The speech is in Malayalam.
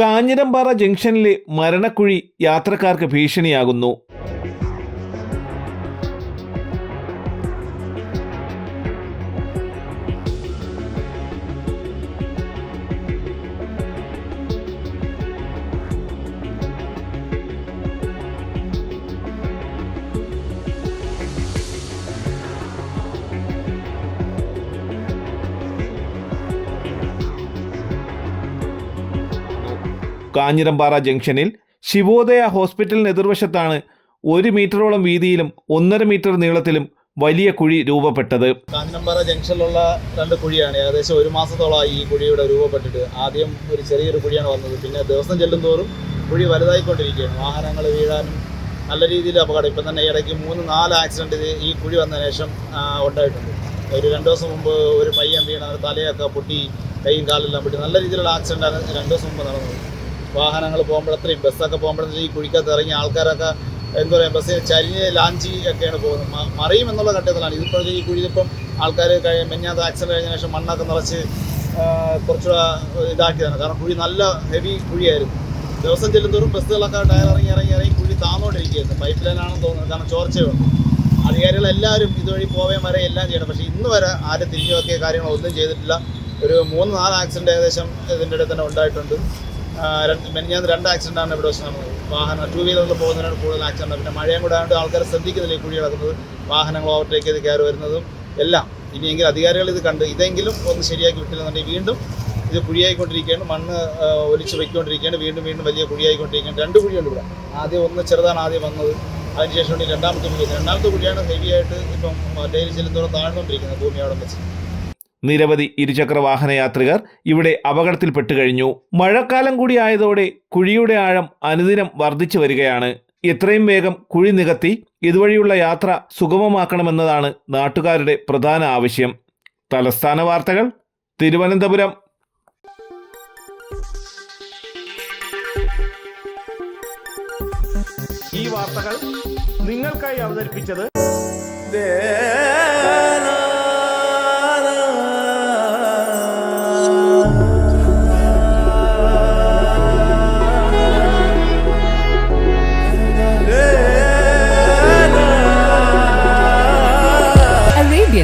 കാഞ്ഞിരമ്പാറ ജംഗ്ഷനിലെ മരണക്കുഴി യാത്രക്കാർക്ക് ഭീഷണിയാകുന്നു. കാഞ്ഞിരമ്പാറ ജംഗ്ഷനിൽ ശിവോദയ ഹോസ്പിറ്റലിന് എതിർവശത്താണ് ഒരു മീറ്ററോളം വീതിയിലും ഒന്നര മീറ്റർ നീളത്തിലും വലിയ കുഴി രൂപപ്പെട്ടത്. കാഞ്ഞിരമ്പാറ ജംഗ്ഷനിലുള്ള രണ്ട് കുഴിയാണ് ഏകദേശം ഒരു മാസത്തോളമായി ഈ കുഴിയുടെ രൂപപ്പെട്ടിട്ട് ആദ്യം ഒരു ചെറിയൊരു കുഴിയാണ് വന്നത്. പിന്നെ ദിവസം ചെല്ലും തോറും കുഴി വലുതായിക്കൊണ്ടിരിക്കുകയാണ്. വാഹനങ്ങൾ വീഴാനും നല്ല രീതിയിൽ അപകടം. ഇപ്പം തന്നെ ഇടയ്ക്ക് മൂന്ന് നാല് ആക്സിഡന്റ് ഈ കുഴി വന്നതിന് ശേഷം ഉണ്ടായിട്ടുണ്ട്. ഒരു രണ്ട് ദിവസം മുമ്പ് ഒരു പയ്യൻ വീണ് തലയൊക്കെ പൊട്ടി കൈയും കാലെല്ലാം പൊട്ടി. നല്ല രീതിയിലുള്ള ആക്സിഡന്റാണ് രണ്ട് ദിവസം മുമ്പ് നടന്നത്. വാഹനങ്ങൾ പോകുമ്പോഴത്രയും ബസ്സൊക്കെ പോകുമ്പോഴത്തേക്കും ഈ കുഴിക്കകത്ത് ഇറങ്ങി ആൾക്കാരൊക്കെ എന്താ പറയുക ബസ്സിൽ ചരിഞ്ഞ് ലാഞ്ചി ഒക്കെയാണ് പോകുന്നത് മറിയും എന്നുള്ള ഘട്ടത്തിലാണ്. ഇതിപ്പോഴത്തെ ഈ കുഴിയിലിപ്പം ആൾക്കാർ കഴിഞ്ഞ മെഞ്ഞാത്ത ആക്സിഡന്റ് കഴിഞ്ഞ ശേഷം മണ്ണൊക്കെ നിറച്ച് കുറച്ചുകൂടെ ഇതാക്കിയതാണ്. കാരണം കുഴി നല്ല ഹെവി കുഴിയായിരുന്നു. ദിവസം ചെല്ലുന്തോറും ബസ്സുകളൊക്കെ ടയർ ഇറങ്ങി ഇറങ്ങി ഇറങ്ങി കുഴി താന്നുകൊണ്ടിരിക്കുകയായിരുന്നു പൈപ്പ് ലൈനാണെന്ന് തോന്നുന്നത് കാരണം ചോർച്ചയുണ്ട് അധികാരികളെല്ലാവരും ഇതുവഴി പോവേം വരെ എല്ലാം ചെയ്യണം. പക്ഷേ ഇന്ന് വരെ ആരും തിരിഞ്ഞു നോക്കിയ കാര്യങ്ങളൊന്നും ചെയ്തിട്ടില്ല. ഒരു മൂന്ന് നാല് ആക്സിഡന്റ് ഏകദേശം ഇതിന്റെ ഇടയിൽ തന്നെ ഉണ്ടായിട്ടുണ്ട്. മെനിഞ്ഞാന്ന് രണ്ട് ആക്സിഡന്റാണ് ഇവിടെ വെച്ച് നടന്നത്. വാഹനം ടൂ വീലറിൽ പോകുന്നതിനാണ് കൂടുതൽ ആക്സിഡന്റ് പിന്നെ മഴയും കൂടെ ആയതുകൊണ്ട് ആൾക്കാർ ശ്രദ്ധിക്കുന്നില്ല ഈ കുഴി കിടക്കുന്നത്. വാഹനങ്ങൾ ഓവർടേക്ക് ചെയ്ത് കയറി വരുന്നതും എല്ലാം. ഇനിയെങ്കിലും അധികാരികൾ ഇത് കണ്ട് ഇതെങ്കിലും ഒന്ന് ശരിയാക്കി വിട്ടില്ലെന്നുണ്ടെങ്കിൽ വീണ്ടും ഇത് കുഴിയായിക്കൊണ്ടിരിക്കുകയാണ്. മണ്ണ് ഒലിച്ച് വയ്ക്കൊണ്ടിരിക്കുകയാണ് വീണ്ടും വീണ്ടും വലിയ കുഴിയായിക്കൊണ്ടിരിക്കുകയാണ്. രണ്ട് കുഴിയുണ്ട് ഇവിടെ. ആദ്യം ഒന്ന് ചെറുതാണ് ആദ്യം വന്നത്. അതിനുശേഷം രണ്ടാമത്തെ കുഴി. രണ്ടാമത്തെ കുഴിയാണ് ഹെവിയായിട്ട് ഇപ്പം ഡെയിലി ചെല്ലുന്നതോടെ താഴ്ന്നുകൊണ്ടിരിക്കുന്നത് ഭൂമി അവിടെ വെച്ച്. നിരവധി ഇരുചക്ര വാഹന യാത്രികർ ഇവിടെ അപകടത്തിൽപ്പെട്ടു കഴിഞ്ഞു. മഴക്കാലം കൂടി ആയതോടെ കുഴിയുടെ ആഴം അനുദിനം വർദ്ധിച്ചു വരികയാണ്. എത്രയും വേഗം കുഴി നികത്തി ഇതുവഴിയുള്ള യാത്ര സുഗമമാക്കണമെന്നതാണ് നാട്ടുകാരുടെ പ്രധാന ആവശ്യം. തലസ്ഥാന വാർത്തകൾ തിരുവനന്തപുരം. ഈ വാർത്തകൾ നിങ്ങൾക്കായി അവതരിപ്പിച്ചത്